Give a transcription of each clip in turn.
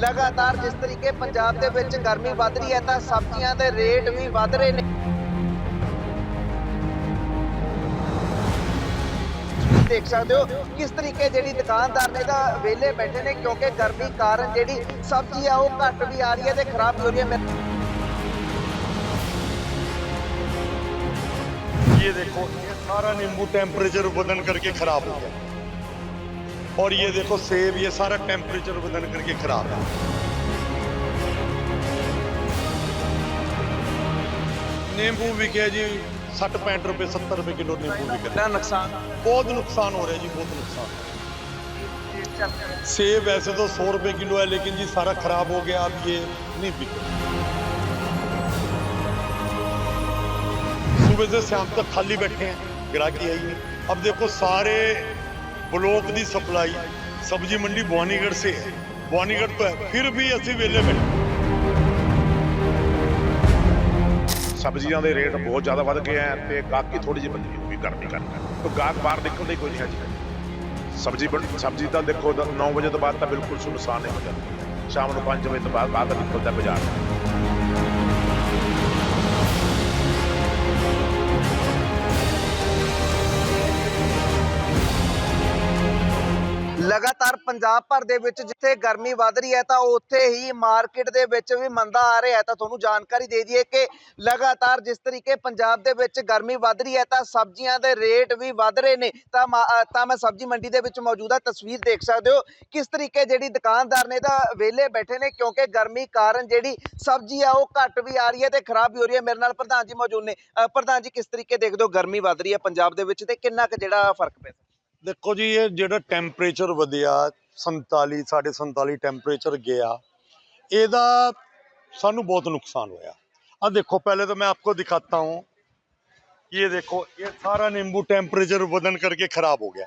ਲਗਾਤਾਰ ਜਿਸ ਤਰੀਕੇ ਪੰਜਾਬ ਦੇ ਵਿੱਚ ਗਰਮੀ ਵੱਧ ਰਹੀ ਹੈ ਤਾਂ ਸਬਜ਼ੀਆਂ ਦੇ ਰੇਟ ਵੀ ਵੱਧ ਰਹੇ ਨੇ ਤੁਸੀਂ ਦੇਖ ਸਕਦੇ ਹੋ ਕਿਸ ਤਰੀਕੇ ਜਿਹੜੀ ਦੁਕਾਨਦਾਰ ਨੇ ਤਾਂ ਵਿਹਲੇ ਬੈਠੇ ਨੇ ਕਿਉਂਕਿ ਗਰਮੀ ਕਾਰਨ ਜਿਹੜੀ ਸਬਜ਼ੀ ਆ ਉਹ ਘੱਟ ਵੀ ਆ ਰਹੀ ਹੈ ਤੇ ਖਰਾਬ ਵੀ ਹੋ ਰਹੀ ਹੈ ਮੈਂ- ये देखो ये सारा नींबू टेम्परेचर बदन करके खराब हो गया और ये देखो सेब ये सारा टेम्परेचर बदल करके खराब है। नींबू बिके जी सठ पैंठ रुपए सत्तर रुपए किलो नींबू भी रहा नुकसान। बहुत नुकसान हो रहा है जी बहुत नुकसान। सेब वैसे तो सौ रुपए किलो है लेकिन जी सारा खराब हो गया अब ये नहीं बिक। सुबह से शाम तक खाली बैठे हैं ग्राहकी आई नहीं। अब देखो सारे ब्लॉक की सप्लाई सब्जी मंडी भवानीगढ़ से है भवानीगढ़ तो है फिर भी ਅਸੀਂ ਵੇਲੇ ਬੈਠੇ ਸਬਜ਼ੀਆਂ ਦੇ ਰੇਟ ਬਹੁਤ ਜ਼ਿਆਦਾ ਵੱਧ ਗਏ ਆ ਤੇ ਗਾਹਕੀ ਥੋੜੀ ਜਿਹੀ ਬੰਦੀ ਹੋ ਗਈ ਗਰਮੀ ਕਰਕੇ ਤੇ ਗਾਹਕ ਬਾਹਰ ਨਿਕਲਦਾ ਹੀ ਕੋਈ ਨਹੀਂ ਹੈ ਜੀ ਸਬਜ਼ੀ ਬਣ- ਸਬਜ਼ੀ ਤਾਂ ਦੇਖੋ 9 ਵਜੇ ਤੋਂ ਬਾਅਦ ਤਾਂ ਬਿਲਕੁਲ ਸੁਨਸਾਨ ਹੋ ਜਾਂਦੀ ਹੈ ਸ਼ਾਮ ਨੂੰ 5 ਵਜੇ ਤੋਂ ਬਾਅਦ ਬਾਹਰ ਨਿਕਲਦਾ ਬਾਜ਼ਾਰ ਲਗਾਤਾਰ ਪੰਜਾਬ ਭਰ ਦੇ ਵਿੱਚ ਜਿੱਥੇ ਗਰਮੀ ਵੱਧ ਰਹੀ ਹੈ ਤਾਂ ਉੱਥੇ ਹੀ ਮਾਰਕੀਟ ਦੇ ਵਿੱਚ ਵੀ ਮੰਦਾ ਆ ਰਿਹਾ ਹੈ। ਤਾਂ ਤੁਹਾਨੂੰ ਜਾਣਕਾਰੀ ਦੇ ਦਈਏ ਕਿ ਲਗਾਤਾਰ ਜਿਸ ਤਰੀਕੇ ਪੰਜਾਬ ਦੇ ਵਿੱਚ ਗਰਮੀ ਵੱਧ ਰਹੀ ਹੈ ਤਾਂ ਸਬਜ਼ੀਆਂ ਦੇ ਰੇਟ ਵੀ ਵੱਧ ਰਹੇ ਨੇ। ਤਾਂ ਤਾਂ ਮੈਂ ਸਬਜ਼ੀ ਮੰਡੀ ਦੇ ਵਿੱਚ ਮੌਜੂਦਾ ਤਸਵੀਰ ਦੇਖ ਸਕਦੇ ਹੋ ਕਿਸ ਤਰੀਕੇ ਜਿਹੜੀ ਦੁਕਾਨਦਾਰ ਨੇ ਤਾਂ ਵੇਲੇ ਬੈਠੇ ਨੇ ਕਿਉਂਕਿ ਗਰਮੀ ਕਾਰਨ ਜਿਹੜੀ ਸਬਜ਼ੀ ਆ ਉਹ ਘੱਟ ਵੀ ਆ ਰਹੀ ਹੈ ਤੇ ਖਰਾਬ ਵੀ ਹੋ ਰਹੀ ਹੈ। ਮੇਰੇ ਨਾਲ ਪ੍ਰਧਾਨ ਜੀ ਮੌਜੂਦ ਨੇ। ਪ੍ਰਧਾਨ ਜੀ, ਕਿਸ ਤਰੀਕੇ ਦੇਖਦੇ ਹੋ ਗਰਮੀ ਵੱਧ ਰਹੀ ਹੈ ਪੰਜਾਬ ਦੇ ਵਿੱਚ ਤੇ ਕਿੰਨਾ ਕੁ ਜਿਹੜਾ ਫ਼ਰਕ ਪੈ ਦੇਖੋ ਜੀ ਇਹ ਜਿਹੜਾ ਟੈਂਪਰੇਚਰ ਵਧਿਆ 47 47.5 ਟੈਂਪਰੇਚਰ ਗਿਆ ਇਹਦਾ ਸਾਨੂੰ ਬਹੁਤ ਨੁਕਸਾਨ ਹੋਇਆ ਆ ਦੇਖੋ पहले तो मैं आपको दिखाता हूँ ये देखो ये सारा नींबू टेम्परेचर वजन करके ख़राब हो गया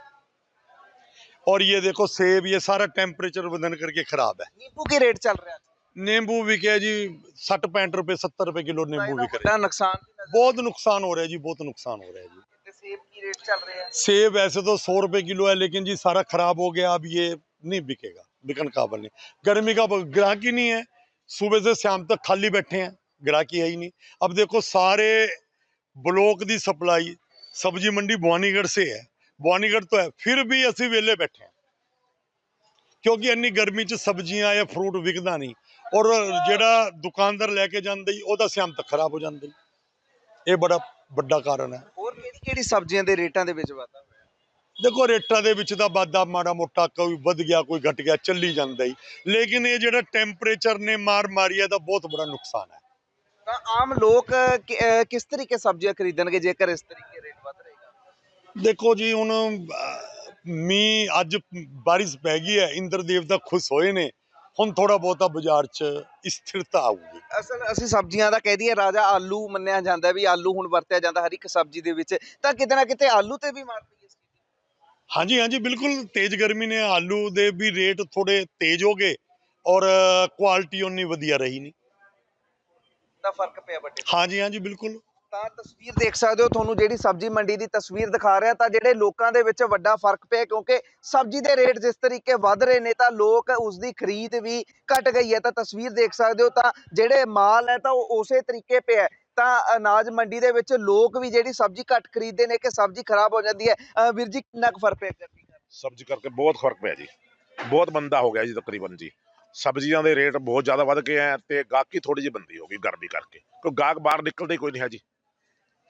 और ये देखो सेब ये सारा टेम्परेचर वजन करके ख़राब है नींबू के रेट चल रहा है नींबू बिके जी सठ पैंठ रुपए सत्तर रुपए किलो नींबू बिक रहे नुकसान बहुत नुकसान हो रहा है जी बहुत नुकसान हो रहा है जी ਤੇ ਸੇਬ ਕੀ ਰੇਟ ਚੱਲ ਰਿਹਾ सेब वैसे तो सौ रुपए किलो है लेकिन जी सारा खराब हो गया अब ये नहीं बिकेगा बिकन काबल नहीं गर्मी का ग्राहक ही नहीं है सुबह से शाम तक खाली बैठे हैं ग्राहकी है ही नहीं अब देखो सारे ब्लॉक की सप्लाई सब्जी मंडी भवानीगढ़ से है भवानीगढ़ तो है फिर भी ਅਸੀਂ ਵੇਲੇ ਬੈਠੇ ਹਾਂ ਕਿਉਂਕਿ ਇੰਨੀ ਗਰਮੀ 'ਚ ਸਬਜ਼ੀਆਂ ਜਾਂ ਫਰੂਟ ਵਿਕਦਾ ਨਹੀਂ ਔਰ ਜਿਹੜਾ ਦੁਕਾਨਦਾਰ ਲੈ ਕੇ ਜਾਂਦਾ ਹੀ ਉਹਦਾ ਸ਼ਾਮ ਤੱਕ ਖਰਾਬ ਹੋ ਜਾਂਦਾ ਜੀ ਇਹ ਬੜਾ ਵੱਡਾ ਕਾਰਨ ਹੈ। ਹੋਰ ਕਿਹੜੀ ਕਿਹੜੀ ਸਬਜ਼ੀਆਂ ਦੇ ਰੇਟਾਂ ਦੇ ਵਿੱਚ ਵਾਧਾ ਹੋਇਆ? ਦੇਖੋ ਰੇਟਾਂ ਦੇ ਵਿੱਚ ਤਾਂ ਵਾਧਾ ਮਾੜਾ ਮੋਟਾ ਕੋਈ ਵੱਧ ਗਿਆ ਕੋਈ ਘਟ ਗਿਆ ਚੱਲੀ ਜਾਂਦਾ ਹੀ ਲੇਕਿਨ ਇਹ ਜਿਹੜਾ ਟੈਂਪਰੇਚਰ ਨੇ ਮਾਰ ਮਾਰੀ ਹੈ ਦਾ ਬਹੁਤ ਬੜਾ ਨੁਕਸਾਨ ਹੈ। ਤਾਂ ਆਮ ਲੋਕ ਕਿ- ਅਹ ਕਿਸ ਤਰੀਕੇ ਸਬਜ਼ੀਆਂ ਖਰੀਦਣਗੇ ਜੇਕਰ ਇਸ ਤਰੀਕੇ ਰੇਟ ਵੱਧ ਰਹੇਗਾ? ਦੇਖੋ ਜੀ ਹੁਣ ਅਹ, ਮੀਂਹ ਅੱਜ ਬਾਰਿਸ਼ ਪੈ ਗਈ ਹੈ ਇੰਦਰ ਦੇਵਤਾ ਖੁਸ਼ ਹੋਏ ਨੇ। ਹੁਣ ਥੋੜਾ ਬਹੁਤਾ ਬਾਜ਼ਾਰ 'ਚ ਸਥਿਰਤਾ ਆਊਗੀ। ਅਸਲ ਅਸੀਂ ਸਬਜ਼ੀਆਂ ਦਾ ਕਹਿ ਦਈਏ ਰਾਜਾ ਆਲੂ ਮੰਨਿਆ ਜਾਂਦਾ ਵੀ ਆਲੂ ਹੁਣ ਵਰਤਿਆ ਜਾਂਦਾ ਹਰ ਇੱਕ ਸਬਜ਼ੀ ਦੇ ਵਿੱਚ ਤਾਂ ਕਿਤੇ ਨਾ ਕਿਤੇ ਆਲੂ ਤੇ ਵੀ ਮਾਰ ਪਈ ਇਸ ਦੀ ਹਾਂਜੀ ਹਾਂਜੀ ਬਿਲਕੁਲ ਤੇਜ਼ ਗਰਮੀ ਨੇ ਆਲੂ ਦੇ ਵੀ ਰੇਟ ਥੋੜੇ ਤੇਜ਼ ਹੋ ਗਏ ਔਰ ਕੁਆਲਿਟੀ ਉਨੀ ਵਧੀਆ ਰਹੀ ਨਹੀਂ। ਤਾਂ ਫ਼ਰਕ ਪਿਆ ਵੱਡੇ ਹਾਂਜੀ ਹਾਂਜੀ ਬਿਲਕੁਲ। ਤਾਂ ਤਸਵੀਰ ਦੇਖ ਸਕਦੇ ਹੋ, ਤੁਹਾਨੂੰ ਜਿਹੜੀ ਸਬਜ਼ੀ ਮੰਡੀ ਦੀ ਤਸਵੀਰ ਦਿਖਾ ਰਿਹਾ ਤਾਂ ਜਿਹੜੇ ਲੋਕਾਂ ਦੇ ਵਿੱਚ ਵੱਡਾ ਫ਼ਰਕ ਪਿਆ ਕਿਉਂਕਿ ਸਬਜ਼ੀ ਦੇ ਰੇਟ ਜਿਸ ਤਰੀਕੇ ਵੱਧ ਰਹੇ ਨੇ ਤਾਂ ਲੋਕ ਉਸ ਦੀ ਖਰੀਦ ਵੀ ਘਟ ਗਈ ਹੈ ਤਾਂ ਤਸਵੀਰ ਦੇਖ ਸਕਦੇ ਹੋ ਤਾਂ ਜਿਹੜੇ ਮਾਲ ਹੈ ਤਾਂ ਉਹ ਉਸੇ ਤਰੀਕੇ ਪਿਆ ਹੈ। ਤਾਂ ਅਨਾਜ ਮੰਡੀ ਦੇ ਵਿੱਚ ਲੋਕ ਵੀ ਜਿਹੜੀ ਸਬਜ਼ੀ ਘੱਟ ਖਰੀਦਦੇ ਨੇ ਕਿ ਸਬਜ਼ੀ ਖਰਾਬ ਹੋ ਜਾਂਦੀ ਹੈ। ਵੀਰ ਜੀ, ਕਿੰਨਾ ਕੁ ਫ਼ਰਕ ਪਿਆ ਸਬਜ਼ੀ ਕਰਕੇ ਬਹੁਤ ਫ਼ਰਕ ਪਿਆ ਜੀ। ਬਹੁਤ ਮੰਦਾ ਹੋ ਗਿਆ ਜੀ ਤਕਰੀਬਨ ਜੀ। ਸਬਜ਼ੀਆਂ ਦੇ ਰੇਟ ਬਹੁਤ ਜ਼ਿਆਦਾ ਵੱਧ ਗਏ ਆ ਤੇ ਗਾਹਕੀ ਥੋੜੀ ਜਿਹੀ ਬੰਦੀ ਹੋ ਗਈ ਗਰਮੀ ਕਰਕੇ। ਕਿਉਂਕਿ ਗਾਹਕ ਬਾਹਰ ਨਿਕਲਦੇ ਕੋਈ ਨਹੀਂ ਹੈ ਜੀ।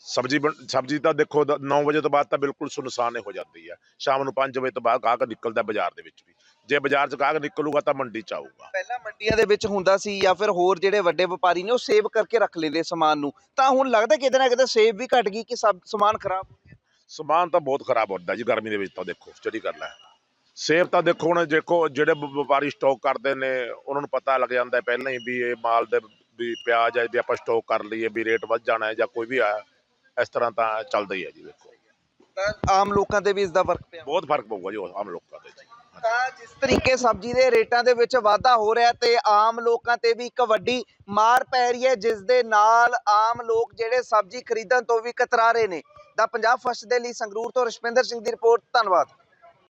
ਸਬਜ਼ੀ ਸਬਜ਼ੀ ਤਾਂ ਦੇਖੋ 9 ਵਜੇ ਤੋਂ ਬਾਅਦ ਤਾਂ ਬਿਲਕੁਲ ਸੁਨਸਾਨ ਹੋ ਜਾਂਦੀ ਹੈ। ਸ਼ਾਮ ਨੂੰ 5 ਵਜੇ ਤੋਂ ਬਾਅਦ ਗਾਹਕ ਨਿਕਲਦਾ ਬਾਜ਼ਾਰ ਦੇ ਵਿੱਚ ਵੀ। ਜੇ ਬਾਜ਼ਾਰ 'ਚ ਗਾਹਕ ਨਿਕਲੂਗਾ ਤਾਂ ਮੰਡੀ 'ਚ ਆਊਗਾ। ਪਹਿਲਾਂ ਮੰਡੀਆਂ ਦੇ ਵਿੱਚ ਹੁੰਦਾ ਸੀ ਜਾਂ ਫਿਰ ਹੋਰ ਜਿਹੜੇ ਵੱਡੇ ਵਪਾਰੀ ਨੇ ਉਹ ਸੇਵ ਕਰਕੇ ਰੱਖ ਲੈਂਦੇ ਸਮਾਨ ਨੂੰ। ਤਾਂ ਹੁਣ ਲੱਗਦਾ ਕਿਤੇ ਨਾ ਕਿਤੇ ਸੇਵ ਵੀ ਘਟ ਗਈ ਕਿ ਸਭ ਸਮਾਨ ਖਰਾਬ ਹੋ ਗਿਆ। ਸਮਾਨ ਤਾਂ ਬਹੁਤ ਖਰਾਬ ਹੁੰਦਾ ਜੀ ਗਰਮੀ ਦੇ ਵਿੱਚ ਤਾਂ ਦੇਖੋ ਗੱਲ ਹੈ ਸੇਬ ਤਾਂ ਦੇਖੋ ਹੁਣ ਦੇਖੋ ਜਿਹੜੇ ਵਪਾਰੀ ਸਟਾਕ ਕਰਦੇ ਨੇ ਉਹਨਾਂ ਨੂੰ ਪਤਾ ਲੱਗ ਜਾਂਦਾ ਪਹਿਲਾਂ ਹੀ ਵੀ ਇਹ ਮਾਲ ਦੇ ਵੀ ਪਿਆਜ਼ ਹੈ ਵੀ ਆਪਾਂ ਸਟਾਕ ਕਰ ਲਈਏ ਵੀ ਰੇਟ ਵੱਧ ਜਾਣਾ ਹੈ ਜਾਂ ਕੋਈ ਵੀ ਆ ਇਸ ਤਰ੍ਹਾਂ ਤਾਂ ਚੱਲਦਾ ਹੀ ਹੈ ਜੀ ਤਾਂ ਆਮ ਲੋਕਾਂ ਤੇ ਵੀ ਇਸ ਦਾ ਫ਼ਰਕ ਪਿਆ। ਬਹੁਤ ਫ਼ਰਕ ਪਊਗਾ ਜੀ ਆਮ ਲੋਕਾਂ ਦੇ ਜੀ। ਤਾਂ ਜਿਸ ਤਰੀਕੇ ਸਬਜ਼ੀ ਦੇ ਰੇਟਾਂ ਦੇ ਵਿੱਚ ਵਾਧਾ ਹੋ ਰਿਹਾ ਤੇ ਆਮ ਲੋਕਾਂ ਤੇ ਵੀ ਇੱਕ ਵੱਡੀ ਮਾਰ ਪੈ ਰਹੀ ਹੈ ਜਿਸ ਦੇ ਨਾਲ ਆਮ ਲੋਕ ਜਿਹੜੇ ਸਬਜ਼ੀ ਖਰੀਦਣ ਤੋਂ ਵੀ ਕਤਰਾ ਰਹੇ ਨੇ। ਦਾ ਪੰਜਾਬ ਫਸਟ ਦੇ ਲਈ ਸੰਗਰੂਰ ਤੋਂ ਰਸ਼ਪਿੰਦਰ ਸਿੰਘ ਦੀ ਰਿਪੋਰਟ ਧੰਨਵਾਦ।